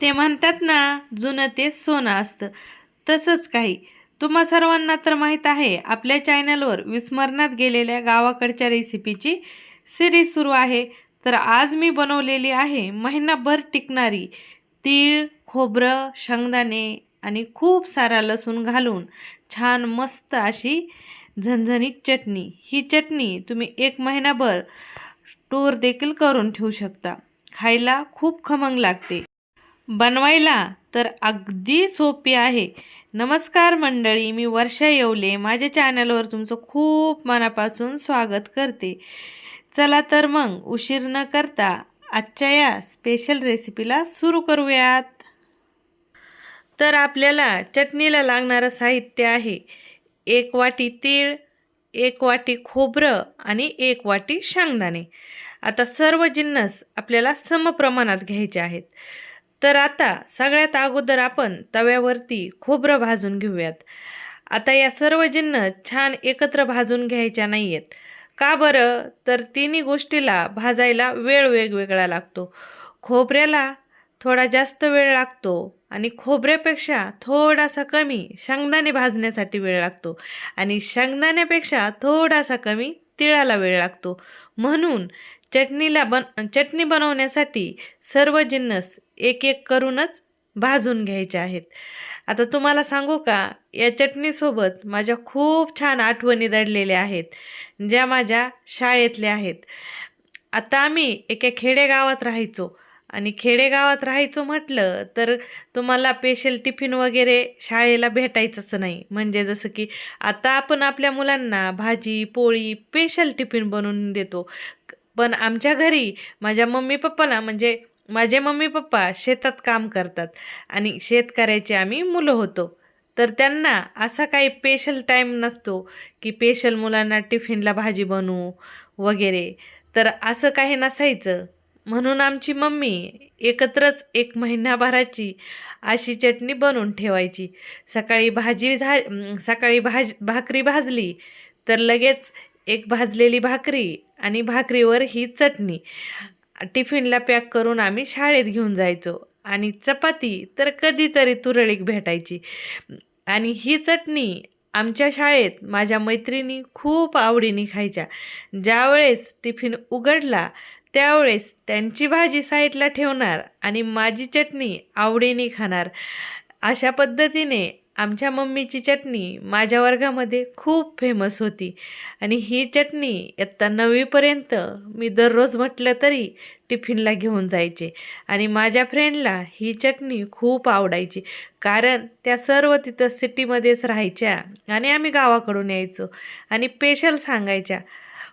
ते म्हणतात ना जुनं ते सोनं असतं. तसंच काही. तुम्हा सर्वांना तर माहीत आहे आपल्या चॅनलवर विस्मरणात गेलेल्या गावाकडच्या रेसिपीची सिरीज सुरू आहे. तर आज मी बनवलेली आहे महिनाभर टिकणारी तीळ खोबरं शेंगदाणे आणि खूप सारा लसूण घालून छान मस्त अशी झणझणीत चटणी. ही चटणी तुम्ही एक महिनाभर टूर देखील करून ठेवू शकता. खायला खूप खमंग लागते. बनवायला तर अगदी सोपी आहे. नमस्कार मंडळी मी वर्षा येवले. माझ्या चॅनलवर तुमचं खूप मनापासून स्वागत करते. चला तर मग उशीर न करता आजच्या या स्पेशल रेसिपीला सुरू करूयात. तर आपल्याला चटणीला लागणारं साहित्य आहे. एक वाटी तीळ एक वाटी खोबरं आणि एक वाटी शेंगदाणे. आता सर्व जिन्नस आपल्याला समप्रमाणात घ्यायचे आहेत. तर आता सगळ्यात अगोदर आपण तव्यावरती खोबरं भाजून घेऊयात. आता या सर्व जिन्न छान एकत्र भाजून घ्यायच्या नाही आहेत का बरं? तर तिन्ही गोष्टीला भाजायला वेळ वेगवेगळा लागतो. खोबऱ्याला थोडा जास्त वेळ लागतो आणि खोबऱ्यापेक्षा थोडासा कमी शेंगदाणे भाजण्यासाठी वेळ लागतो आणि शेंगदाण्यापेक्षा थोडासा कमी तिळाला वेळ लागतो. म्हणून चटणीला बन चटणी बनवण्यासाठी सर्व जिन्नस एक एक करूनच भाजून घ्यायचे आहेत. आता तुम्हाला सांगू का या चटणीसोबत माझ्या खूप छान आठवणी दडलेल्या आहेत ज्या माझ्या शाळेतल्या आहेत. आता आम्ही एका खेडेगावात राहायचो आणि खेडेगावात राहायचो म्हटलं तर तुम्हाला स्पेशल टिफिन वगैरे शाळेला भेटायचंच नाही. म्हणजे जसं की आता आपण आपल्या मुलांना भाजी पोळी स्पेशल टिफिन बनवून देतो. पण आमच्या घरी माझ्या मम्मी पप्पाला म्हणजे माझे मम्मी पप्पा शेतात काम करतात आणि शेतकऱ्याचे आम्ही मुलं होतो. तर त्यांना असा काही स्पेशल टाईम नसतो की स्पेशल मुलांना टिफिनला भाजी बनवू वगैरे. तर असं काही नसायचं. म्हणून आमची मम्मी एकत्रच एक महिनाभराची अशी चटणी बनवून ठेवायची. सकाळी भाजी झा सकाळी भाज भाकरी भाजली तर लगेच एक भाजलेली भाकरी आणि भाकरीवर ही चटणी. टिफिनला पॅक करून आम्ही शाळेत घेऊन जायचो. आणि चपाती तर कधीतरी तुरळीक भेटायची. आणि ही चटणी आमच्या शाळेत माझ्या मैत्रिणी खूप आवडीने खायच्या. ज्यावेळेस टिफिन उघडला त्यावेळेस त्यांची भाजी साईडला ठेवणार आणि माझी चटणी आवडीने खाणार. अशा पद्धतीने आमच्या मम्मीची चटणी माझ्या वर्गामध्ये खूप फेमस होती. आणि ही चटणी इयत्ता नववीपर्यंत मी दररोज म्हटलं तरी टिफिनला घेऊन जायचे. आणि माझ्या फ्रेंडला ही चटणी खूप आवडायची. कारण त्या सर्व तिथं सिटीमध्येच राहायच्या आणि आम्ही गावाकडून यायचो. आणि स्पेशल सांगायच्या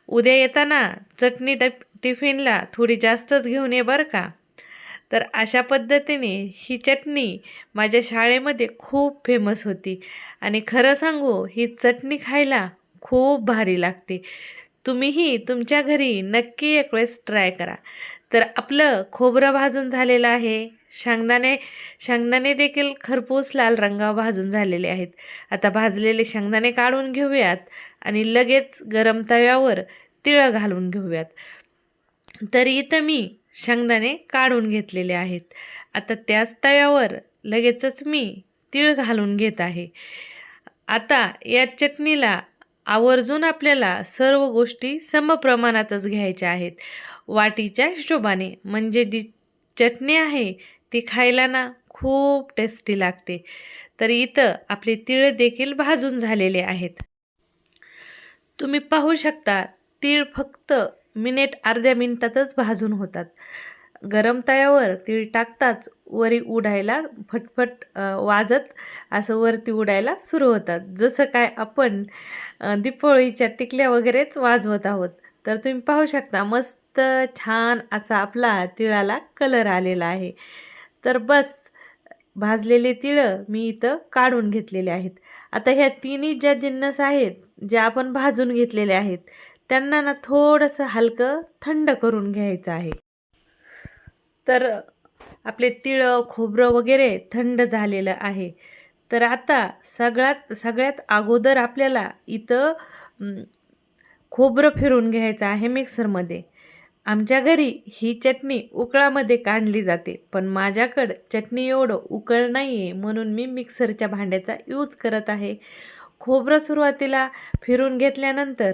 उद्या येताना चटणी टप टिफिनला थोडी जास्तच घेऊन ये बरं का? तर अशा पद्धतीने ही चटणी माझ्या शाळेमध्ये खूप फेमस होती. आणि खरं सांगू ही चटणी खायला खूप भारी लागते. तुम्हीही तुमच्या घरी नक्की एक वेळेस ट्राय करा. तर आपलं खोबरं भाजून झालेलं आहे. शेंगदाणे शेंगदाणे देखील खरपूस लाल रंगावर भाजून झालेले आहेत. आता भाजलेले शेंगदाणे काढून घेऊयात आणि लगेच गरम तव्यावर तिळं घालून घेऊयात. तर इथं मी शेंगदाणे काढून घेतलेले आहेत. आता त्याच तव्यावर लगेचच मी तीळ घालून घेत आहे. आता या चटणीला आवर्जून आपल्याला सर्व गोष्टी समप्रमाणातच घ्यायच्या आहेत. वाटीच्या हिशोबाने म्हणजे जी चटणी आहे ती खायला ना खूप टेस्टी लागते. तर इथं आपले तीळ देखील भाजून झालेले आहेत. तुम्ही पाहू शकता तीळ फक्त मिनिट अर्ध्या मिनिटातच भाजून होतात. गरम तव्यावर तीळ टाकताच वरी उडायला फटफट वाजत असं वरती उडायला सुरू होतात. जसं काय आपण दीपोळीच्या टिकल्या वगैरेच वाजवत आहोत. तर तुम्ही पाहू शकता मस्त छान असा आपला तिळाला कलर आलेला आहे. तर बस भाजलेले तिळं मी इथं काढून घेतलेले आहेत. आता ह्या तिन्ही ज्या जिन्नस आहेत ज्या आपण भाजून घेतलेल्या आहेत त्यांना ना थोडंसं हलकं थंड करून घ्यायचं आहे. तर आपले तिळं खोबरं वगैरे थंड झालेलं आहे. तर आता सगळ्यात सगळ्यात अगोदर आपल्याला इथं खोबरं फिरून घ्यायचं आहे मिक्सरमध्ये. आमच्या घरी ही चटणी उकळामध्ये काढली जाते पण माझ्याकडं चटणी एवढं उकळ नाही आहे म्हणून मी मिक्सरच्या भांड्याचा यूज करत आहे. खोबरं सुरुवातीला फिरून घेतल्यानंतर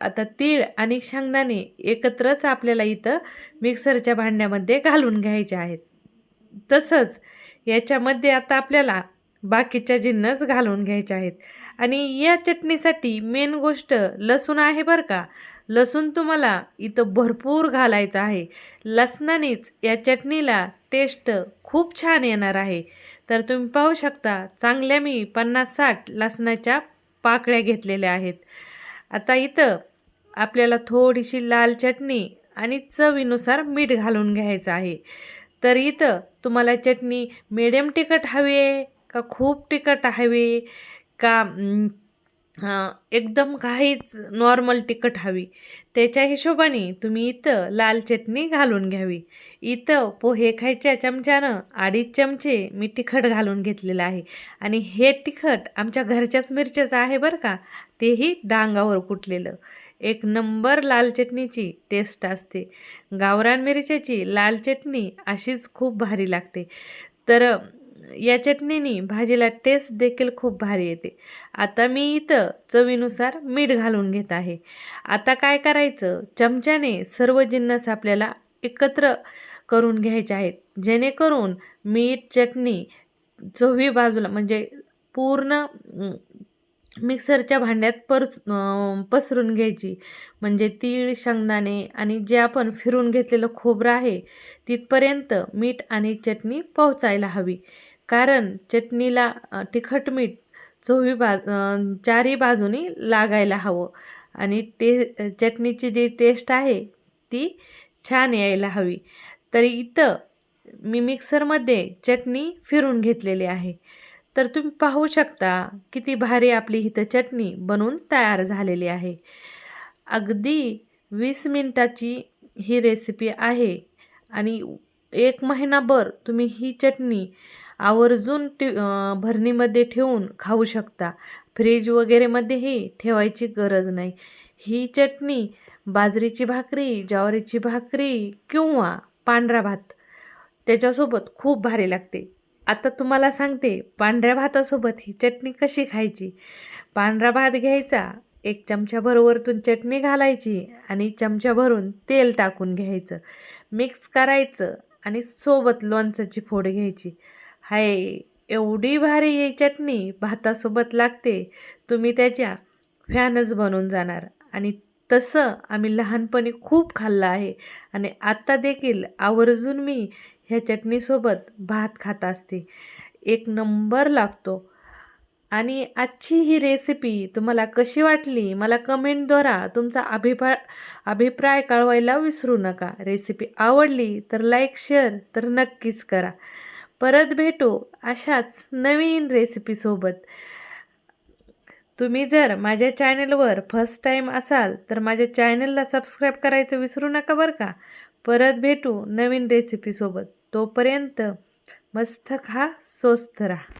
आता तीळ आणि शेंगदाणे एकत्रच आपल्याला इथं मिक्सरच्या भांड्यामध्ये घालून घ्यायचे आहेत. तसंच याच्यामध्ये आता आपल्याला बाकीच्या जिन्नस घालून घ्यायचे आहेत. आणि या चटणीसाठी मेन गोष्ट लसूण आहे बरं का. लसूण तुम्हाला इथं भरपूर घालायचं आहे. लसणानेच या चटणीला टेस्ट खूप छान येणार आहे. तर तुम्ही पाहू शकता चांगल्या मी पन्नास साठ लसणाच्या पाकळ्या घेतलेल्या आहेत. आता इथं आपल्याला थोडीशी लाल चटणी आणि चवीनुसार मीठ घालून घ्यायचं आहे. तर इथं तुम्हाला चटणी मिडियम तिखट हवी आहे का खूप तिखट हवी का एकदम काहीच नॉर्मल तिखट हवी. त्याच्या हिशोबाने तुम्ही इथं लाल चटणी घालून घ्यावी. इथं पोहे खायच्या चमच्यानं अडीच चमचे मी तिखट घालून घेतलेलं आहे. आणि हे तिखट आमच्या घरच्याच मिरच्याचं आहे बरं का तेही डांगावर कुटलेलं. एक नंबर लाल चटणीची टेस्ट असते. गावरान मिरच्याची लाल चटणी अशीच खूप भारी लागते. तर या चटणीने भाजीला टेस्ट देखील खूप भारी येते. आता मी इथं चवीनुसार मीठ घालून घेत आहे. आता काय करायचं? चमच्याने सर्व जिन्नस आपल्याला एकत्र करून घ्यायचे आहेत. जेणेकरून मीठ चटणी चवी बाजूला म्हणजे पूर्ण मिक्सरच्या भांड्यात पर पसरून घ्यायची. म्हणजे तीळ शेंगदाणे आणि जे आपण फिरून घेतलेलं खोबरं आहे तिथपर्यंत मीठ आणि चटणी पोहोचायला हवी. कारण चटणीला तिखट मीठ चोही बाज चारही बाजूनी लागायला हवं. आणि टे चटणीची जी टेस्ट आहे ती छान यायला हवी. तर इथं मी मिक्सरमध्ये चटणी फिरून घेतलेली आहे. तर तुम्ही पाहू शकता किती भारी आपली इथं चटणी बनवून तयार झालेली आहे. अगदी वीस मिनटाची ही रेसिपी आहे. आणि एक महिनाभर तुम्ही ही चटणी आवर्जून टी भरणीमध्ये ठेवून खाऊ शकता. फ्रीज वगैरेमध्येही ठेवायची गरज नाही. ही चटणी बाजरीची भाकरी ज्वारीची भाकरी किंवा पांढरा भात त्याच्यासोबत खूप भारी लागते. आता तुम्हाला सांगते पांढऱ्या भातासोबत ही चटणी कशी खायची? पांढरा भात घ्यायचा एक चमच्याभर वरतून चटणी घालायची आणि चमचा भरून तेल टाकून घ्यायचं. मिक्स करायचं आणि सोबत लोणचाची फोड घ्यायची. हाय एवढी भारी ही चटणी भातासोबत लागते तुम्ही त्याच्या फॅनच बनून जाणार. आणि तसं आम्ही लहानपणी खूप खाल्लं आहे आणि आत्ता देखील आवर्जून मी ह्या चटणीसोबत भात खात असते. एक नंबर लागतो. आणि आजची ही रेसिपी तुम्हाला कशी वाटली? मला कमेंटद्वारा तुमचा अभिप्रा अभिप्राय कळवायला विसरू नका. रेसिपी आवडली तर लाईक शेअर तर नक्कीच करा. परत भेटू अशाच नवीन रेसिपीसोबत तुम्ही जर माझ्या चॅनलवर फर्स्ट टाईम असाल तर माझ्या चॅनलला सबस्क्राईब करायचं विसरू नका बरं का. परत भेटू नवीन रेसिपीसोबत तोपर्यंत मस्त खा स्वस्त राहा.